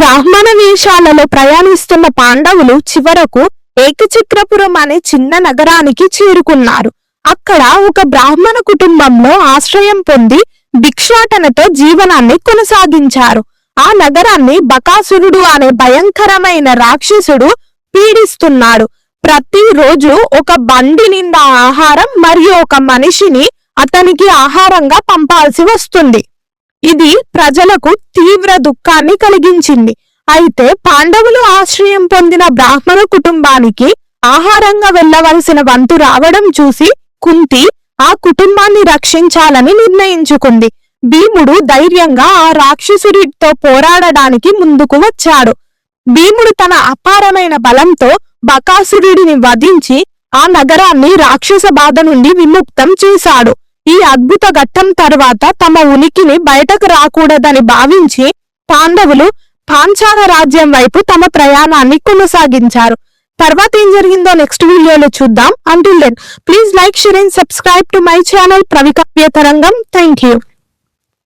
బ్రాహ్మణ వేషాలలో ప్రయాణిస్తున్న పాండవులు చివరకు ఏకచక్రపురం అనే చిన్న నగరానికి చేరుకున్నారు. అక్కడ ఒక బ్రాహ్మణ కుటుంబంలో ఆశ్రయం పొంది భిక్షాటనతో జీవనాన్ని కొనసాగించారు. ఆ నగరాన్ని బకాసురుడు అనే భయంకరమైన రాక్షసుడు పీడిస్తున్నాడు. ప్రతిరోజు ఒక బండి నిండా ఆహారం మరియు ఒక మనిషిని అతనికి ఆహారంగా పంపాల్సి వస్తుంది. ఇది ప్రజలకు తీవ్ర దుఃఖాన్ని కలిగించింది. అయితే పాండవులు ఆశ్రయం పొందిన బ్రాహ్మణ కుటుంబానికి ఆహారంగా వెళ్ళవలసిన వంతు రావడం చూసి కుంతి ఆ కుటుంబాన్ని రక్షించాలని నిర్ణయించుకుంది. భీముడు ధైర్యంగా ఆ రాక్షసుడితో పోరాడడానికి ముందుకు వచ్చాడు. భీముడు తన అపారమైన బలంతో బకాసురుడిని వధించి ఆ నగరాన్ని రాక్షస బాధ నుండి విముక్తం చేశాడు. ఈ అద్భుత ఘట్టం తర్వాత తమ ఉనికిని బయటకు రాకూడదని భావించి పాండవులు పాంచాల రాజ్యం వైపు తమ ప్రయాణాన్ని కొనసాగించారు. తర్వాత ఏం జరిగిందో నెక్స్ట్ వీడియోలో చూద్దాం. Until then please like share and subscribe to my channel ప్రవికావ్య తరంగం థ్యాంక్ యూ